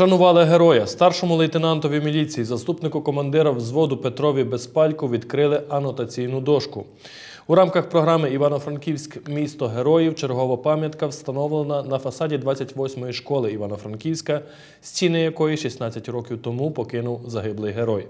Вшанували героя. Старшому лейтенантові міліції, заступнику командира взводу Петрові Безпальку відкрили анотаційну дошку. У рамках програми Івано-Франківськ місто героїв чергова пам'ятка встановлена на фасаді 28-ї школи Івано-Франківська, стіни якої 16 років тому покинув загиблий герой.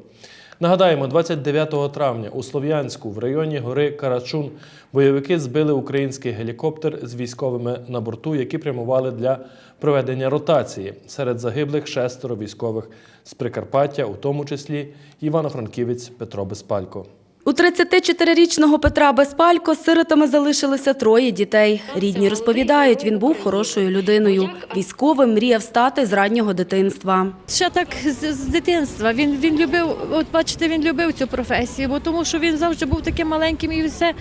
Нагадаємо, 29 травня у Слов'янську в районі гори Карачун бойовики збили український гелікоптер з військовими на борту, які прямували для проведення ротації. Серед загиблих шестеро військових з Прикарпаття, у тому числі Івано-Франківець Петро Безпалько. У 34-річного Петра Безпалько сиротами залишилося троє дітей. Рідні розповідають, він був хорошою людиною. Військовим мріяв стати з раннього дитинства. Ще так з, з дитинства. Він, він любив, от бачите, він любив цю професію, бо тому що він завжди був таким маленьким і все,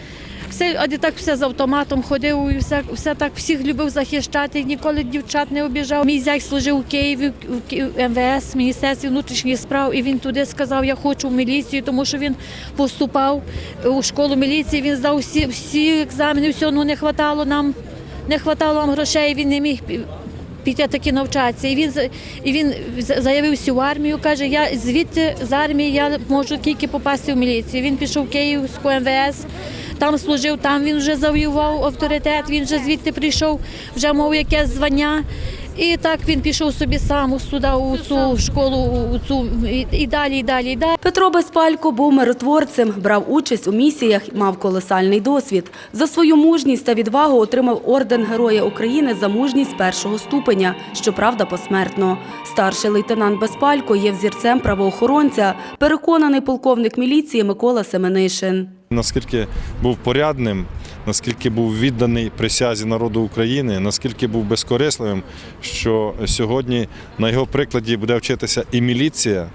все, а так все з автоматом ходив, і все, все так всіх любив захищати, ніколи дівчат не обіжав. Мій зять служив у Києві в МВС, Міністерстві внутрішніх справ, і він туди сказав, я хочу в міліцію, тому що він поступав у школу міліції, він здав всі, всі екзамени, все, ну не хватало нам, не хватало нам грошей, він не міг піти таки навчатися. І він, і він заявився в армію, каже, я звідти з армії я можу тільки попасти в міліцію. Він пішов в Київську МВС, там служив, там він вже завоював авторитет, він вже звідти прийшов, вже мав якесь звання. І так він пішов собі сам сюди, у цю школу, у цю, і, далі, і далі, і далі. Петро Безпалько був миротворцем, брав участь у місіях, мав колосальний досвід. За свою мужність та відвагу отримав орден Героя України за мужність першого ступеня, щоправда, посмертно. Старший лейтенант Безпалько є взірцем правоохоронця, переконаний полковник міліції Микола Семенишин. Наскільки був порядним, наскільки був відданий присязі народу України, наскільки був безкорисливим, що сьогодні на його прикладі буде вчитися і міліція,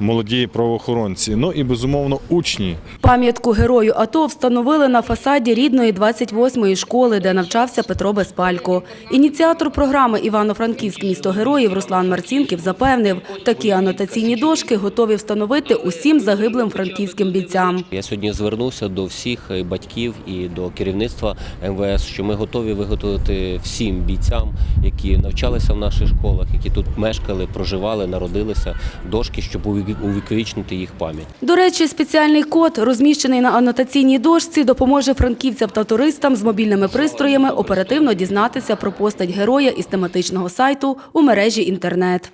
молоді правоохоронці, ну і безумовно учні. Пам'ятку герою АТО встановили на фасаді рідної 28-ї школи, де навчався Петро Безпалько. Ініціатор програми Івано-Франківськ місто героїв Руслан Марцінків запевнив, такі анотаційні дошки готові встановити усім загиблим франківським бійцям. Я сьогодні звернувся до всіх батьків і до керівництва МВС, що ми готові виготовити всім бійцям, які навчалися в наших школах, які тут мешкали, проживали, народилися, дошки, щоб уві- увіковічнити їх пам'ять. До речі, спеціальний код, розміщений на анотаційній дошці, допоможе франківцям та туристам з мобільними пристроями оперативно дізнатися про постать героя із тематичного сайту у мережі інтернет.